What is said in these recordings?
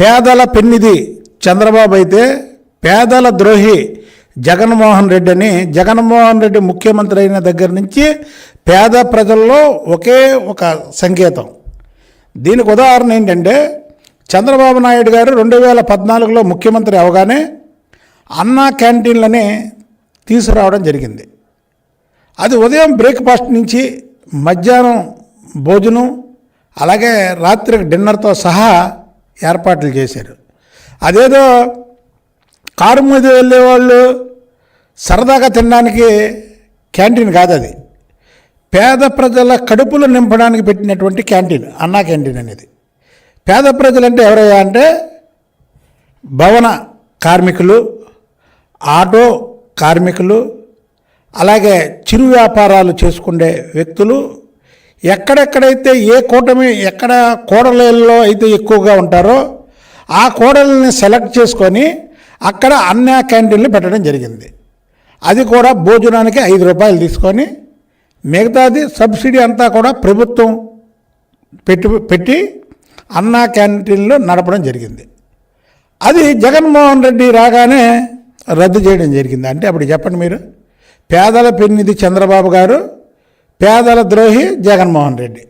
పేదల పెన్నిది చంద్రబాబు అయితే పేదల ద్రోహి జగన్మోహన్ రెడ్డి అని. జగన్మోహన్ రెడ్డి ముఖ్యమంత్రి అయిన దగ్గర నుంచి పేద ప్రజల్లో ఒకే ఒక సంకేతం. దీనికి ఉదాహరణ ఏంటంటే చంద్రబాబు నాయుడు గారు రెండు వేల పద్నాలుగులో ముఖ్యమంత్రి అవగానే అన్నా క్యాంటీన్లని తీసుకురావడం జరిగింది. అది ఉదయం బ్రేక్ఫాస్ట్ నుంచి మధ్యాహ్నం భోజనం అలాగే రాత్రికి డిన్నర్తో సహా ఏర్పాట్లు చేశారు. అదేదో కారు మీద వెళ్ళేవాళ్ళు సరదాగా తినడానికి క్యాంటీన్ కాదు అది. పేద ప్రజల కడుపులు నింపడానికి పెట్టినటువంటి క్యాంటీన్ అన్నా క్యాంటీన్ అనేది. పేద ప్రజలు అంటే ఎవరయ్యా అంటే భవన కార్మికులు ఆటో కార్మికులు అలాగే చిరు వ్యాపారాలు చేసుకునే వ్యక్తులు ఎక్కడెక్కడైతే ఏ కూటమి ఎక్కడ కోడలలో అయితే ఎక్కువగా ఉంటారో ఆ కూడలని సెలెక్ట్ చేసుకొని అక్కడ అన్న క్యాంటీన్లు పెట్టడం జరిగింది. అది కూడా భోజనానికి ఐదు రూపాయలు తీసుకొని మిగతాది సబ్సిడీ అంతా కూడా ప్రభుత్వం పెట్టి పెట్టి అన్నా క్యాంటీన్లు నడపడం జరిగింది. అది జగన్మోహన్ రెడ్డి రాగానే రద్దు చేయడం జరిగింది. అంటే అప్పుడు చెప్పండి మీరు. పేదల పెన్నిది చంద్రబాబు గారు పేదల ద్రోహి జగన్మోహన్ రెడ్డి.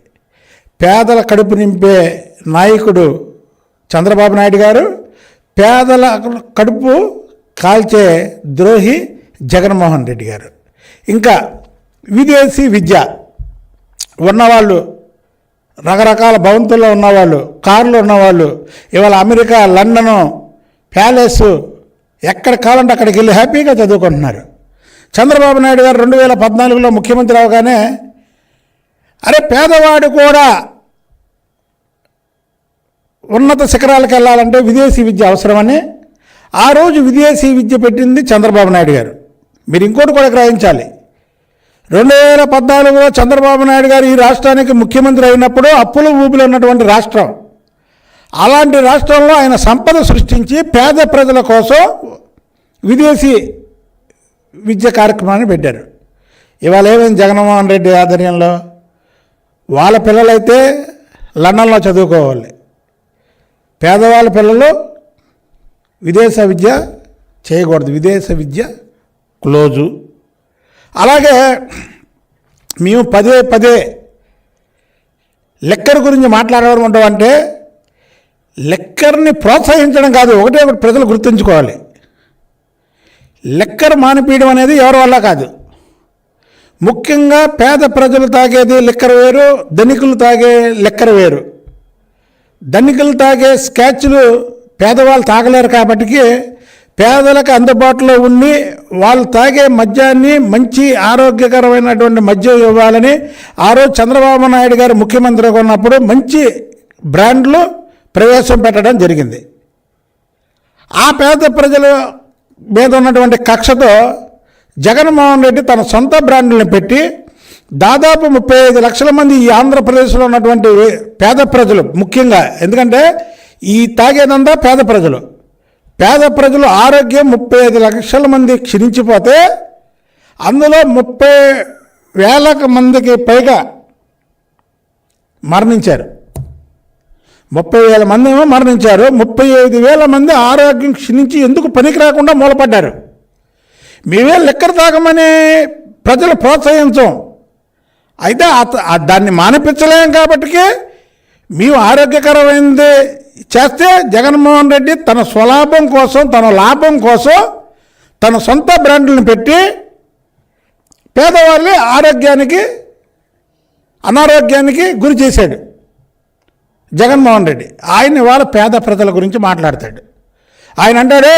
పేదల కడుపు నింపే నాయకుడు చంద్రబాబు నాయుడు గారు పేదల కడుపు కాల్చే ద్రోహి జగన్మోహన్ రెడ్డి గారు. ఇంకా విదేశీ విద్య ఉన్నవాళ్ళు రకరకాల భవంతుల్లో ఉన్నవాళ్ళు కార్లు ఉన్నవాళ్ళు ఇవాళ అమెరికా లండను ప్యాలెస్ ఎక్కడ కావాలంటే అక్కడికి వెళ్ళి హ్యాపీగా చదువుకుంటున్నారు. చంద్రబాబు నాయుడు గారు రెండు వేల పద్నాలుగులో ముఖ్యమంత్రి అవగానే అరే పేదవాడు కూడా ఉన్నత శిఖరాలకు వెళ్ళాలంటే విదేశీ విద్య అవసరమని ఆ రోజు విదేశీ విద్య పెట్టింది చంద్రబాబు నాయుడు గారు. మీరు ఇంకోటి కూడా గ్రహించాలి. రెండు వేల పద్నాలుగులో చంద్రబాబు నాయుడు గారు ఈ రాష్ట్రానికి ముఖ్యమంత్రి అయినప్పుడు అప్పుల ఊపిలో ఉన్నటువంటి రాష్ట్రం. అలాంటి రాష్ట్రంలో ఆయన సంపద సృష్టించి పేద ప్రజల కోసం విదేశీ విద్య కార్యక్రమాన్ని పెట్టారు. ఇవాళ ఏమైంది జగన్మోహన్ రెడ్డి ఆధ్వర్యంలో? వాళ్ళ పిల్లలైతే లండన్లో చదువుకోవాలి. పేదవాళ్ళ పిల్లలు విదేశ విద్య చేయకూడదు. విదేశ విద్య క్లోజు. అలాగే మేము పదే పదే లెక్కర్ గురించి మాట్లాడడం ఉంటాం అంటే లెక్కర్ని ప్రోత్సహించడం కాదు ఒకటే ఒకటి ప్రజలు గుర్తుంచుకోవాలి. లెక్కర్ మానిపీయడం అనేది ఎవరి వల్ల కాదు. ముఖ్యంగా పేద ప్రజలు తాగేది లిక్కర్ వేరు ధనికులు తాగే లిక్కర్ వేరు. ధనికులు తాగే స్కాచ్లు పేదవాళ్ళు తాగలేరు కాబట్టి పేదలకు అందుబాటులో ఉండి వాళ్ళు తాగే మద్యాన్ని మంచి ఆరోగ్యకరమైనటువంటి మద్యం ఇవ్వాలని ఆ రోజు చంద్రబాబు నాయుడు గారు ముఖ్యమంత్రిగా ఉన్నప్పుడు మంచి బ్రాండ్లు ప్రవేశం పెట్టడం జరిగింది. ఆ పేద ప్రజలు మీద ఉన్నటువంటి కక్షతో జగన్మోహన్ రెడ్డి తన సొంత బ్రాండ్లను పెట్టి దాదాపు ముప్పై ఐదు లక్షల మంది ఈ ఆంధ్రప్రదేశ్లో ఉన్నటువంటి పేద ప్రజలు ముఖ్యంగా. ఎందుకంటే ఈ తాగేదంతా పేద ప్రజలు. పేద ప్రజలు ఆరోగ్యం ముప్పై ఐదు లక్షల మంది క్షీణించిపోతే అందులో ముప్పై వేల మందికి పైగా మరణించారు. ముప్పై వేల మంది ఏమో మరణించారు. ముప్పై ఐదు వేల మంది ఆరోగ్యం క్షీణించి ఎందుకు పనికి రాకుండా మూలపడ్డారు? మేమే లెక్కర తాగమని ప్రజలు ప్రోత్సహించం. అయితే అత- దాన్ని మానిపించలేం కాబట్టి మేము ఆరోగ్యకరమైనది చేస్తే జగన్మోహన్ రెడ్డి తన స్వలాభం కోసం తన లాభం కోసం తన సొంత బ్రాండ్లను పెట్టి పేదవాళ్ళే ఆరోగ్యానికి అనారోగ్యానికి గురి చేశాడు. జగన్మోహన్ రెడ్డి. ఆయన ఇవాళ పేద ప్రజల గురించి మాట్లాడతాడు. ఆయన అంటాడు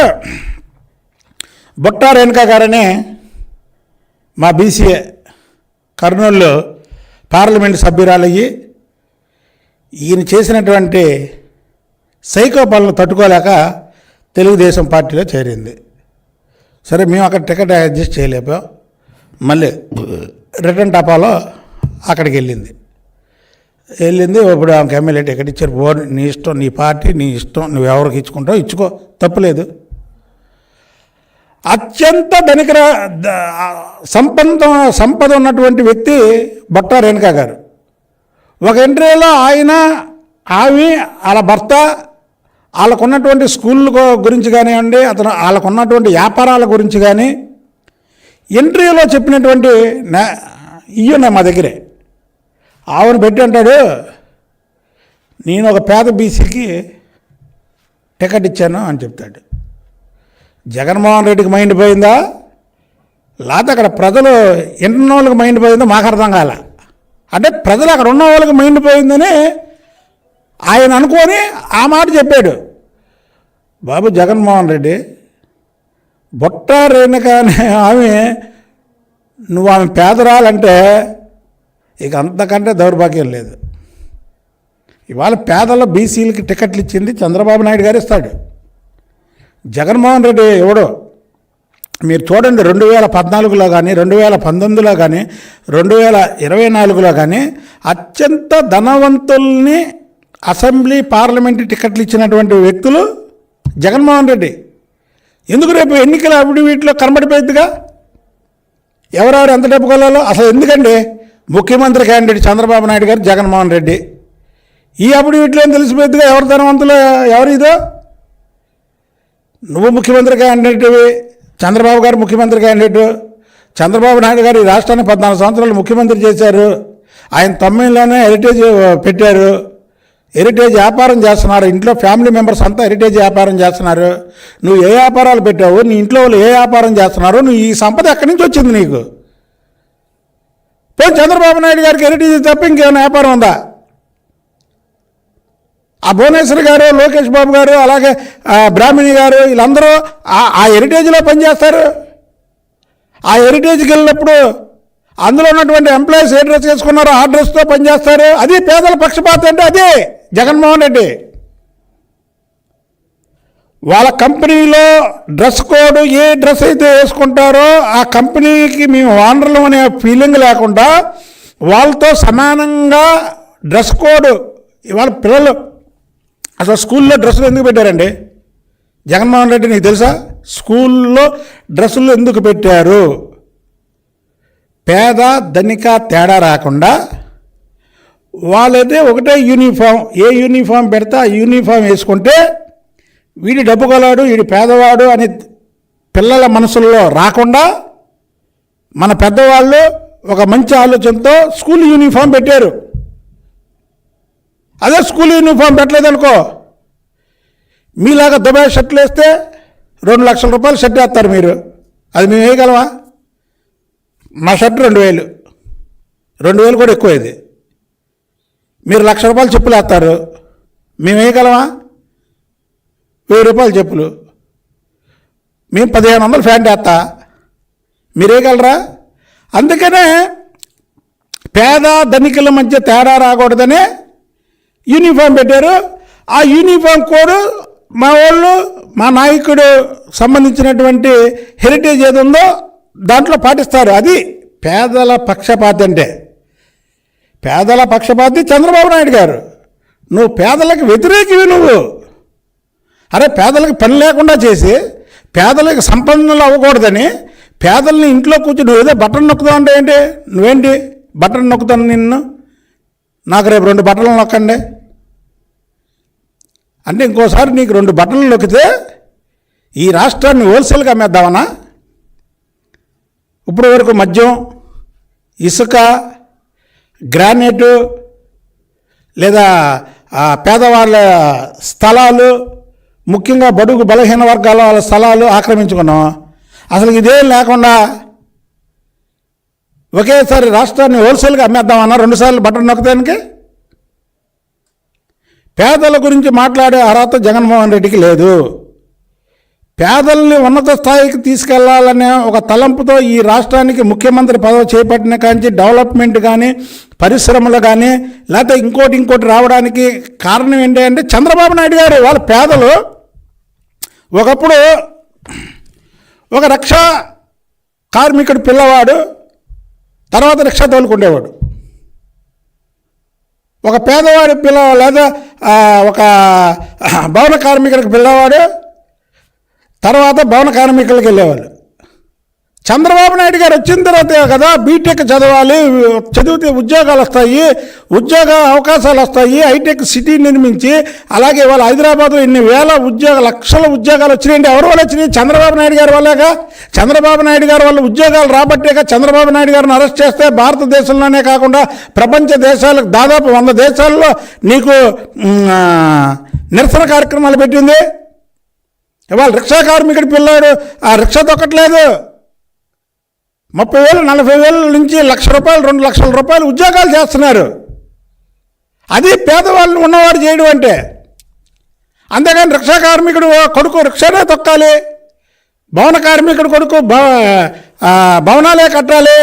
బుట్టా రేణుకా గారనే మా బీసీఏ కర్నూలులో పార్లమెంట్ సభ్యురాలయ్యి ఈయన చేసినటువంటి సైకో పనులు తట్టుకోలేక తెలుగుదేశం పార్టీలో చేరింది. సరే మేము అక్కడ టికెట్ అడ్జస్ట్ చేయలేకపోయాం. మళ్ళీ రిటర్న్ టపాలో అక్కడికి వెళ్ళింది. వెళ్ళింది ఇప్పుడు ఆమెకు ఎమ్మెల్యే టికెట్ ఇచ్చారు. పో నీ ఇష్టం నీ పార్టీ నీ ఇష్టం నువ్వు ఎవరికి ఇచ్చుకుంటావు ఇచ్చుకో తప్పలేదు. అత్యంత ధనికర సంపద సంపద ఉన్నటువంటి వ్యక్తి బొట్ట రేణుకా గారు. ఒక ఇంటర్వ్యూలో ఆయన ఆమె వాళ్ళ భర్త వాళ్ళకున్నటువంటి స్కూల్ గురించి కానివ్వండి అతను వాళ్ళకున్నటువంటి వ్యాపారాల గురించి కానీ ఇంటర్వ్యూలో చెప్పినటువంటి నా ఇయ్యున్నాయి మా దగ్గరే. ఆవును పెట్టి అంటాడు. నేను ఒక పేద బీసీకి టికెట్ ఇచ్చాను అని చెప్తాడు. జగన్మోహన్ రెడ్డికి మైండ్ పోయిందా? లేకపోతే అక్కడ ప్రజలు ఇంటున్న వాళ్ళకి మైండ్ పోయిందో మాకు అర్థం కాల. అంటే ప్రజలు అక్కడ ఉన్న వాళ్ళకి మైండ్ పోయిందని ఆయన అనుకొని ఆ మాట చెప్పాడు. బాబు జగన్మోహన్ రెడ్డి బొట్ట రేణుక అనే ఆమె నువ్వు ఆమె పేదరాలంటే ఇక అంతకంటే దౌర్భాగ్యం లేదు. ఇవాళ పేదల బీసీలకి టికెట్లు ఇచ్చింది చంద్రబాబు నాయుడు గారు ఇస్తాడు. జగన్మోహన్ రెడ్డి ఎవడో? మీరు చూడండి రెండు వేల పద్నాలుగులో కానీ రెండు వేల పంతొమ్మిదిలో కానీ రెండు వేల ఇరవై నాలుగులో కానీ అత్యంత ధనవంతుల్ని అసెంబ్లీ పార్లమెంటు టికెట్లు ఇచ్చినటువంటి వ్యక్తులు జగన్మోహన్ రెడ్డి. ఎందుకు రేపు ఎన్నికల వీటిలో కనబడిపోయిద్దిగా? ఎవరెవరు ఎంత డబ్బు కొలాలో అసలు ఎందుకండి? ముఖ్యమంత్రి క్యాండిడేట్ చంద్రబాబు నాయుడు గారు జగన్మోహన్ రెడ్డి. ఈ అఫిడవిట్లో ఏం ఎవరి ఎవరు ధనవంతులు ఎవరు ఇదో? నువ్వు ముఖ్యమంత్రి క్యాండిడేట్వి చంద్రబాబు గారు ముఖ్యమంత్రి క్యాండిడేటు చంద్రబాబు నాయుడు గారు ఈ రాష్ట్రాన్ని పద్నాలుగు సంవత్సరాలు ముఖ్యమంత్రి చేశారు. ఆయన తొమ్మిదిలోనే హెరిటేజ్ పెట్టారు. హెరిటేజ్ వ్యాపారం చేస్తున్నారు. ఇంట్లో ఫ్యామిలీ మెంబర్స్ అంతా హెరిటేజ్ వ్యాపారం చేస్తున్నారు. నువ్వు ఏ వ్యాపారాలు పెట్టావు నీ ఇంట్లో వాళ్ళు ఏ వ్యాపారం చేస్తున్నారు నువ్వు ఈ సంపద ఎక్కడి నుంచి వచ్చింది నీకు? చంద్రబాబు నాయుడు గారికి హెరిటేజ్ తప్ప ఇంకేమైనా వ్యాపారం ఉందా? ఆ భువనేశ్వర్ గారు లోకేష్ బాబు గారు అలాగే బ్రాహ్మణి గారు వీళ్ళందరూ ఆ- హెరిటేజ్లో పనిచేస్తారు? ఆ హెరిటేజ్కి వెళ్ళినప్పుడు అందులో ఉన్నటువంటి ఎంప్లాయీస్ ఏ డ్రెస్ వేసుకున్నారో ఆ డ్రెస్తో పనిచేస్తారు? అది పేదల పక్షపాతం అంటే అదే జగన్మోహన్ రెడ్డి. వాళ్ళ కంపెనీలో డ్రెస్ కోడ్ ఏ డ్రెస్ అయితే వేసుకుంటారో ఆ కంపెనీకి మేము ఓనర్లు అనే ఫీలింగ్ లేకుండా వాళ్ళతో సమానంగా డ్రెస్ కోడ్ ఇవాళ పిల్లలు అసలు స్కూల్లో డ్రెస్సులు ఎందుకు పెట్టారండి? జగన్మోహన్ రెడ్డి నీకు తెలుసా? స్కూల్లో డ్రెస్సులు ఎందుకు పెట్టారు? పేద ధనిక తేడా రాకుండా వాళ్ళైతే ఒకటే యూనిఫామ్ ఏ యూనిఫామ్ పెడితే ఆ యూనిఫామ్ వేసుకుంటే వీడి డబ్బు గలవాడు వీడి పేదవాడు అని పిల్లల మనసుల్లో రాకుండా మన పెద్దవాళ్ళు ఒక మంచి ఆలోచనతో స్కూల్ యూనిఫామ్ పెట్టారు. అదే స్కూల్ యూనిఫామ్ పెట్టలేదనుకో మీలాగా దుబాయ్ షర్ట్లు వేస్తే రెండు లక్షల రూపాయలు షర్ట్ వేస్తారు మీరు. అది మేము వేయగలమా? మా షర్ట్ రెండు వేలు. రెండు వేలు కూడా ఎక్కువ ఇది మీరు లక్ష రూపాయలు చెప్పులు వేస్తారు. మేము వేయగలమా? వెయ్యి రూపాయలు చెప్పులు. మేము పదిహేను వందలు ఫ్యాంట్ వేస్తా. మీరేయగలరా? అందుకనే పేద ధనికుల మధ్య తేడా రాకూడదనే యూనిఫామ్ పెట్టారు. ఆ యూనిఫామ్ కోడ్ మా వాళ్ళు మా నాయకుడు సంబంధించినటువంటి హెరిటేజ్ ఏది ఉందో దాంట్లో పాటిస్తారు. అది పేదల పక్షపాతి అంటే. పేదల పక్షపాతి చంద్రబాబు నాయుడు గారు. నువ్వు పేదలకు వ్యతిరేకివి నువ్వు. అరే పేదలకు పని లేకుండా చేసి పేదలకు సంపన్నులు అవ్వకూడదని పేదల్ని ఇంట్లో కూర్చుని ఏదో బట్టలు నొక్కుతావు అంటే ఏంటి? నువ్వేంటి? బట్టలు నొక్కుతాను నిన్ను? నాకు రేపు రెండు బట్టలు నొక్కండి. అంటే ఇంకోసారి నీకు రెండు బట్టలు నొక్కితే ఈ రాష్ట్రాన్ని హోల్సేల్గా అమ్మేద్దామనా? ఇప్పుడు వరకు మద్యం ఇసుక గ్రానైటు లేదా పేదవాళ్ళ స్థలాలు ముఖ్యంగా బడుగు బలహీన వర్గాల వాళ్ళ స్థలాలు ఆక్రమించుకున్నాం. అసలు ఇదేం లేకుండా ఒకేసారి రాష్ట్రాన్ని హోల్సేల్గా అమ్మేద్దామన్నా రెండుసార్లు బట్టలు నొక్కదానికి పేదల గురించి మాట్లాడే అర్హత జగన్మోహన్ రెడ్డికి లేదు. పేదల్ని ఉన్నత స్థాయికి తీసుకెళ్ళాలనే ఒక తలంపుతో ఈ రాష్ట్రానికి ముఖ్యమంత్రి పదవి చేపట్టిన కాంచి డెవలప్మెంట్ కానీ పరిశ్రమలు కానీ లేకపోతే ఇంకోటి ఇంకోటి రావడానికి కారణం ఏంటి అంటే చంద్రబాబు నాయుడు గారు వాళ్ళ పేదలు ఒకప్పుడు ఒక రక్షా కార్మికుడు పిల్లవాడు తర్వాత రిక్షా తోలుకుండేవాడు ఒక పేదవాడి పిల్ల లేదా ఒక భవన కార్మికుడికి పిల్లవాడు తర్వాత భవన కార్మికులకు వెళ్ళేవాళ్ళు. చంద్రబాబు నాయుడు గారు వచ్చిన తర్వాత కదా బీటెక్ చదవాలి చదివితే ఉద్యోగాలు వస్తాయి ఉద్యోగ అవకాశాలు వస్తాయి హైటెక్ సిటీ నిర్మించి అలాగే వాళ్ళ హైదరాబాద్లో ఇన్ని వేల ఉద్యోగ లక్షల ఉద్యోగాలు వచ్చినాయండి. ఎవరి వల్ల వచ్చినాయి? చంద్రబాబు నాయుడు గారి వల్లేగా? చంద్రబాబు నాయుడు గారి వల్ల ఉద్యోగాలు రాబట్టేగా? చంద్రబాబు నాయుడు గారిని అరెస్ట్ చేస్తే భారతదేశంలోనే కాకుండా ప్రపంచ దేశాలకు దాదాపు వంద దేశాల్లో నీకు నిరసన కార్యక్రమాలు పెట్టింది. ఇవాళ రిక్షా కార్మికుడి పిల్లాడు ఆ రిక్షా తొక్కట్లేదు. ముప్పై వేలు నలభై వేల నుంచి లక్ష రూపాయలు రెండు లక్షల రూపాయలు ఉద్యోగాలు చేస్తున్నారు. అది పేదవాళ్ళు ఉన్నవాడు చేయడం అంటే. అంతేగాని రిక్షా కార్మికుడు కొడుకు రిక్షానే తొక్కాలి భవన కార్మికుడు కొడుకు భవనాలే కట్టాలి.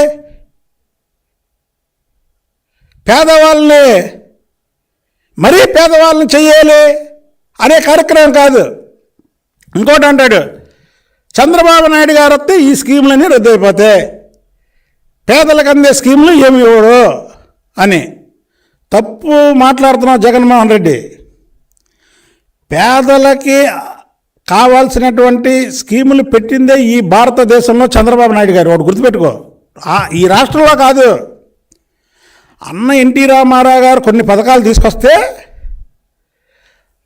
పేదవాళ్ళని మరీ పేదవాళ్ళని చెయ్యాలి అనే కార్యక్రమం కాదు. ఇంకోటి అంటాడు చంద్రబాబు నాయుడు గారు వస్తే ఈ స్కీములన్నీ రద్దయిపోతాయి పేదలకు అందే స్కీములు ఏమి ఇవ్వడు అని తప్పు మాట్లాడుతున్నావు జగన్మోహన్ రెడ్డి. పేదలకి కావాల్సినటువంటి స్కీములు పెట్టిందే ఈ భారతదేశంలో చంద్రబాబు నాయుడు గారు. వాడు గుర్తుపెట్టుకో. ఈ రాష్ట్రంలో కాదు. అన్న ఎన్టీ రామారావు గారు కొన్ని పథకాలు తీసుకొస్తే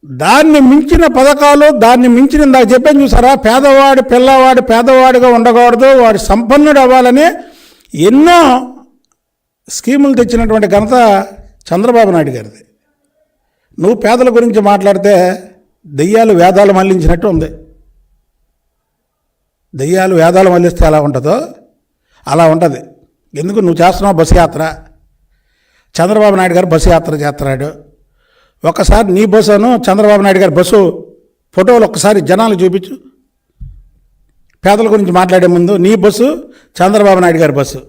దాన్ని మించిన పథకాలు దాన్ని మించిన ఇందాక చెప్పాను చూసారా పేదవాడు పిల్లవాడు పేదవాడిగా ఉండకూడదు వాడు సంపన్నుడు అవ్వాలని ఎన్నో స్కీములు తెచ్చినటువంటి ఘనత చంద్రబాబు నాయుడు గారిది. నువ్వు పేదల గురించి మాట్లాడితే దెయ్యాలు వేదాలు మళ్ళించినట్టు ఉంది. దెయ్యాలు వేదాలు మళ్ళిస్తే ఎలా ఉంటుందో అలా ఉంటుంది. ఎందుకు? నువ్వు చేస్తున్నావు బస్సు యాత్ర. చంద్రబాబు నాయుడు గారు బస్సు యాత్ర చేస్తున్నాడు. ఒక్కసారి నీ బస్సును చంద్రబాబు నాయుడు గారి బస్సు ఫోటోలు ఒక్కసారి జనాలు చూపించు. పేదల గురించి మాట్లాడే ముందు నీ బస్సు చంద్రబాబు నాయుడు గారి బస్సు.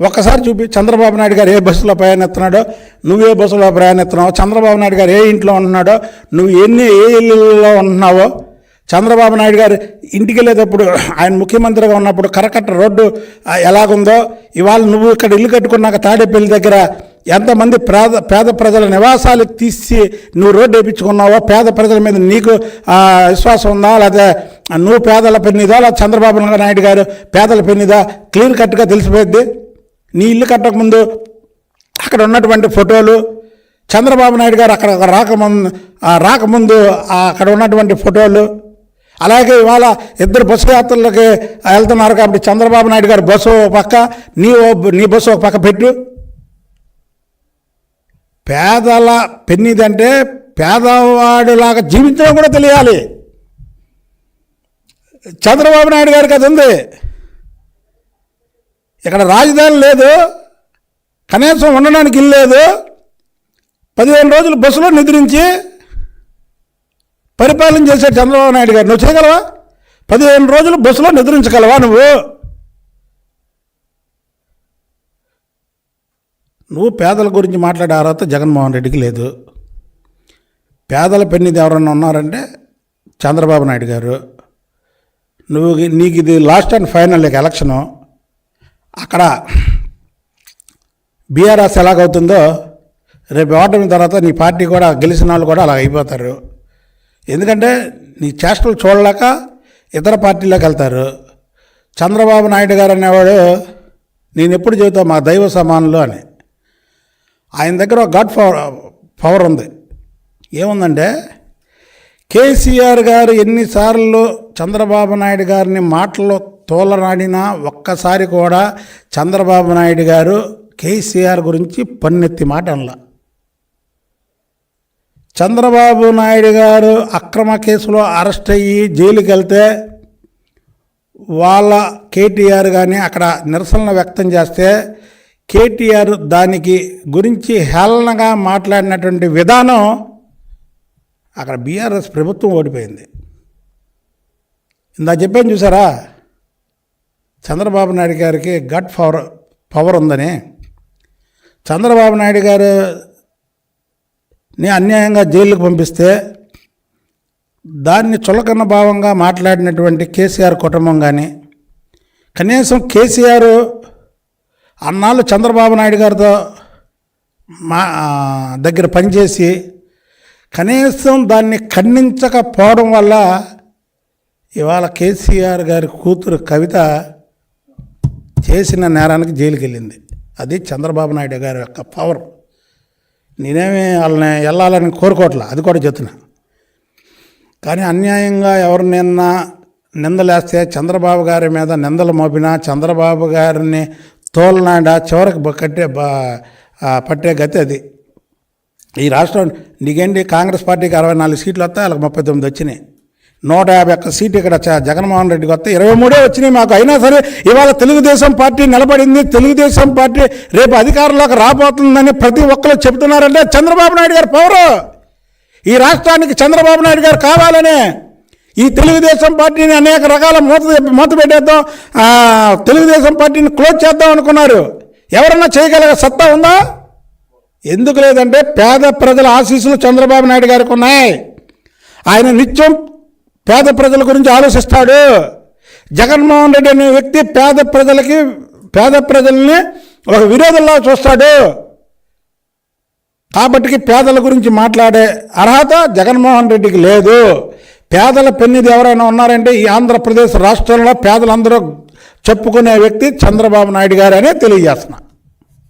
ఒక్కసారి చూపి చంద్రబాబు నాయుడు గారు ఏ బస్సులో ప్రయాణిస్తున్నాడో నువ్వు ఏ బస్సులో ప్రయాణిస్తున్నావో చంద్రబాబు నాయుడు గారు ఏ ఇంట్లో ఉంటున్నాడో నువ్వు ఎన్ని ఏ ఇల్లులో ఉంటున్నావో చంద్రబాబు నాయుడు గారు ఇంటికి వెళ్ళేటప్పుడు ఆయన ముఖ్యమంత్రిగా ఉన్నప్పుడు కరకట్ట రోడ్డు ఎలాగుందో ఇవాళ నువ్వు ఇక్కడ ఇల్లు కట్టుకున్నాక తాడేపల్లి దగ్గర ఎంతమంది పేద పేద ప్రజల నివాసాలు తీసి నువ్వు రోడ్డు వేయించుకున్నావో పేద ప్రజల మీద నీకు విశ్వాసం ఉందా? లేదా నువ్వు పేదల పెన్నిదా లేదా చంద్రబాబు నాయుడు గారు పేదల పెన్నిదా క్లియర్ కట్గా తెలిసిపోయింది నీ ఇల్లు కట్టకముందు అక్కడ ఉన్నటువంటి ఫోటోలు చంద్రబాబు నాయుడు గారు అక్కడ రాకముందు రాకముందు అక్కడ ఉన్నటువంటి ఫోటోలు అలాగే ఇవాళ ఇద్దరు బస్సు యాత్రలకి వెళ్తున్నారు కాబట్టి చంద్రబాబు నాయుడు గారు బస్సు ఒక పక్క నీ ఓ- నీ బస్సు ఒక పక్క పెట్టు. పేదల పెన్నిదంటే పేదవాడిలాగా జీవించడం కూడా తెలియాలి. చంద్రబాబు నాయుడు గారికి అది ఉంది. ఇక్కడ రాజధాని లేదు. కనీసం ఉండడానికి ఇల్లు లేదు. పదిహేను రోజులు బస్సులో నిద్రించి పరిపాలన చేసే చంద్రబాబు నాయుడు గారు. నువ్వు చేయగలవా? పదిహేను రోజులు బస్సులో నిద్రించగలవా నువ్వు? నువ్వు పేదల గురించి మాట్లాడే అర్హత జగన్మోహన్ రెడ్డికి లేదు. పేదల పెన్నిది ఎవరన్నా ఉన్నారంటే చంద్రబాబు నాయుడు గారు. నువ్వు నీకు ఇది లాస్ట్ అండ్ ఫైనల్ ఇక ఎలక్షను అక్కడ బీఆర్ఎస్ ఎలాగవుతుందో రేపు ఓటమి తర్వాత నీ పార్టీ కూడా గెలిచిన వాళ్ళు కూడా అలా అయిపోతారు. ఎందుకంటే నీ చేష్టలు చూడలేక ఇతర పార్టీలోకి వెళ్తారు. చంద్రబాబు నాయుడు గారు అనేవాడు నేను ఎప్పుడు చెబుతా మా దైవ సమానులు అని. ఆయన దగ్గర ఒక గాడ్ పవర్ పవర్ ఉంది. ఏముందంటే కేసీఆర్ గారు ఎన్నిసార్లు చంద్రబాబు నాయుడు గారిని మాటల్లో తోలనాడినా ఒక్కసారి కూడా చంద్రబాబు నాయుడు గారు కేసీఆర్ గురించి పన్నెత్తి మాట అనలా. చంద్రబాబు నాయుడు గారు అక్రమ కేసులో అరెస్ట్ అయ్యి జైలుకి వెళ్తే వాళ్ళ కేటీఆర్ కానీ అక్కడ నిరసనలు వ్యక్తం చేస్తే కేటీఆర్ దానికి గురించి హేళనగా మాట్లాడినటువంటి విధానం అక్కడ బీఆర్ఎస్ ప్రభుత్వం ఓడిపోయింది. ఇందా చెప్పాను చూసారా? చంద్రబాబు నాయుడు గారికి గట్ పవర్ పవర్ ఉందని. చంద్రబాబు నాయుడు గారు ని అన్యాయంగా జైలుకు పంపిస్తే దాన్ని చులకన్న భావంగా మాట్లాడినటువంటి కేసీఆర్ కుటుంబం కానీ కనీసం కేసీఆర్ అన్నాళ్ళు చంద్రబాబు నాయుడు గారితో మా దగ్గర పనిచేసి కనీసం దాన్ని ఖండించకపోవడం వల్ల ఇవాళ కేసీఆర్ గారి కూతురు కవిత చేసిన నేరానికి జైలుకి వెళ్ళింది. అది చంద్రబాబు నాయుడు గారి యొక్క పవర్. నేనేమి వాళ్ళని వెళ్ళాలని కోరుకోవట్లే? అది కూడా చెప్తున్నా. కానీ అన్యాయంగా ఎవరు నిన్న నిందలేస్తే చంద్రబాబు గారి మీద నిందలు మోపినా చంద్రబాబు గారిని తోలనాడ చివరకు కట్టే పట్టే గతి అది. ఈ రాష్ట్రం నీకేంటి? కాంగ్రెస్ పార్టీకి అరవై నాలుగు సీట్లు వస్తాయి వాళ్ళకి ముప్పై తొమ్మిది వచ్చినాయి. నూట యాభై ఒక్క సీటు ఇక్కడ జగన్మోహన్ రెడ్డికి వస్తే ఇరవై మూడే వచ్చినాయి మాకు. అయినా సరే ఇవాళ తెలుగుదేశం పార్టీ నిలబడింది. తెలుగుదేశం పార్టీ రేపు అధికారంలోకి రాబోతుందని ప్రతి ఒక్కరు చెబుతున్నారంటే చంద్రబాబు నాయుడు గారు పవరు ఈ రాష్ట్రానికి చంద్రబాబు నాయుడు గారు కావాలనే ఈ తెలుగుదేశం పార్టీని అనేక రకాల మూత మూత పెట్టేద్దాం తెలుగుదేశం పార్టీని క్లోజ్ చేద్దాం అనుకున్నారు. ఎవరన్నా చేయగలిగే సత్తా ఉందా? ఎందుకు లేదంటే పేద ప్రజల ఆశీస్సులు చంద్రబాబు నాయుడు గారికి ఉన్నాయి. ఆయన నిత్యం పేద ప్రజల గురించి ఆలోచిస్తాడు. జగన్మోహన్ రెడ్డి అనే వ్యక్తి పేద ప్రజలకి పేద ప్రజల్ని ఒక విరోధంలా చూస్తాడు. కాబట్టి పేదల గురించి మాట్లాడే అర్హత జగన్మోహన్ రెడ్డికి లేదు. పేదల పెన్నిది ఎవరైనా ఉన్నారంటే ఈ ఆంధ్రప్రదేశ్ రాష్ట్రంలో పేదలందరూ చెప్పుకునే వ్యక్తి చంద్రబాబు నాయుడు గారనే తెలియజేస్తున్నా.